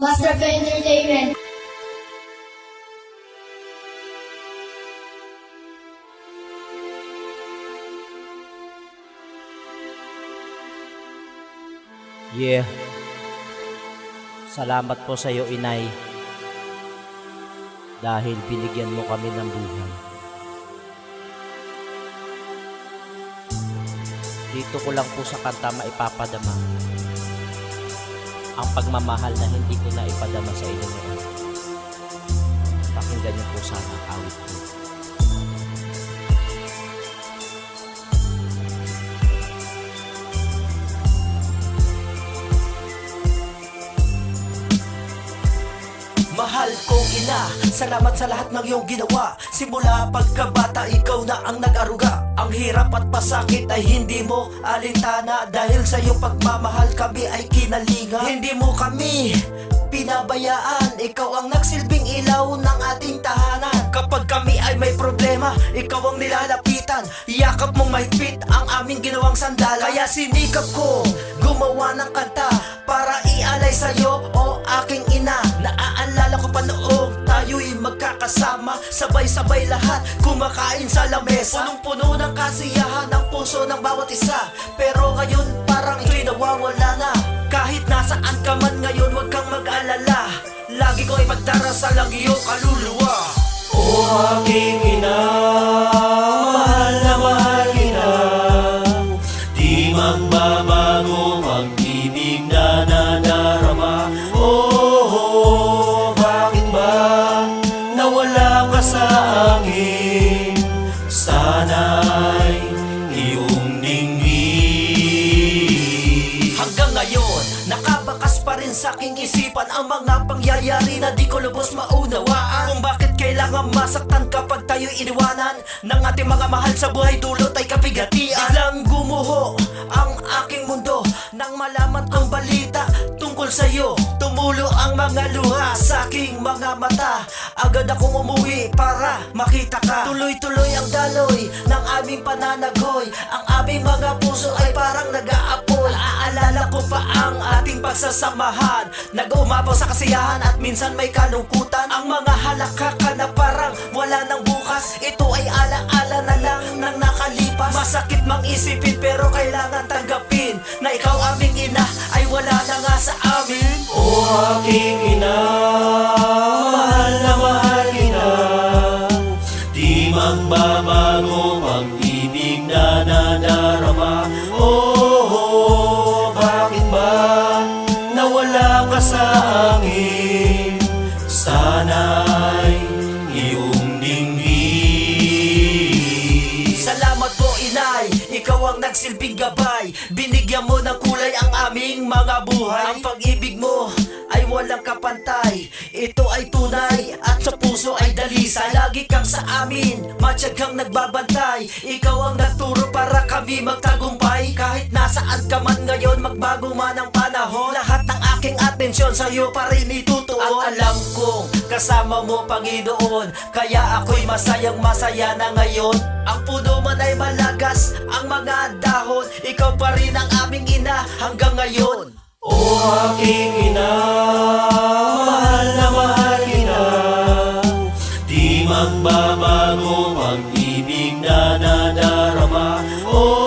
Master of Entertainment. Yeah. Salamat po sa iyo, Inay. Dahil binigyan mo kami ng buhay. Dito ko lang po sa kanta maipapadama ang pagmamahal na hindi ko na ipadama sa inyo noon. Pakinggan niyo po sana ang awit ko. Mahal kong ina, salamat sa lahat ng iyong ginawa Simula pagkabata, na ang nag-aruga. Ang hirap at masakit ay hindi mo alintana. Dahil sa iyong pagmamahal kami ay kinalinga. Hindi mo kami pinabayaan. Ikaw ang nagsilbing ilaw ng ating tahanan. Kapag kami ay may problema, ikaw ang nilalapitan. Yakap mong mahigpit ang aming ginawang sandala. Kaya sinikap ko gumawa ng kanta Para ialay sa'yo o aking ina. Naaalala Sabay-sabay lahat kumakain sa lamesa. Punong-puno ng kasiyahan ng puso ng bawat isa. Pero ngayon parang ito'y nawawala na. Kahit nasaan ka man ngayon huwag kang mag-alala. Lagi ko ipagdarasal ang iyong kaluluwa. O aking ina, mahal na mahal kita. Di magbabago ang ibig na nadarama sa aking isipan Ang mga pangyayari na di ko lubos maunawaan. Kung bakit kailangan masaktan kapag tayo'y iniwanan Ng ating mga mahal sa buhay dulot ay kapigatian. Biglang gumuho ang aking mundo Nang malaman kong balita tungkol sa'yo. Tumulo ang mga luha sa aking mga mata. Agad akong umuwi para makita ka. Tuloy-tuloy ang daloy ng aming pananagoy. Ang aming mga puso ating pagsasamahan Nag-umapaw sa kasiyahan at minsan may kalungkutan. Ang mga halakaka na parang wala nang bukas. Ito ay ala-ala na lang ng nakalipas. Masakit mang isipin pero kailangan tanggapin Na ikaw aming ina ay wala na nga sa amin. O aking ina, mahal na mahal kita. Di magbabago ang ibig na nadarama. Oh, nawala ka sa akin? Sana'y iyong dinggin Salamat po inay, ikaw ang nagsilbing gabay. Binigyan mo ng kulay ang aming mga buhay. Ang pag-ibig mo ay walang kapantay. Ito ay tunay at sa puso ay dalisay. Lagi kang sa amin, matyagang nagbabantay. Ikaw ang nagturo para kami magtagumpay. Kahit nasaan ka man ngayon, magbago man ang atensyon sa'yo pa rin itutuon. At alam kong kasama mo Panginoon Kaya ako'y masayang masaya na ngayon. Ang puno man ay malagas, ang mga dahon Ikaw pa rin ang aming ina hanggang ngayon. O aking ina, mahal na mahal kita. Di magbabago ang ibig na nadarama? Oh,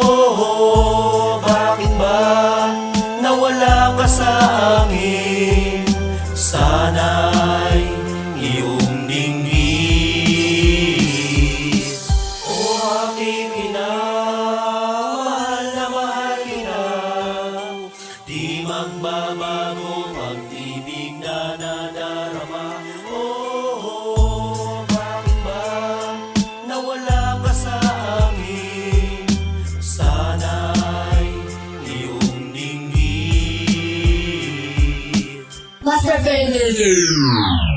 dinggin Master of Entertainment.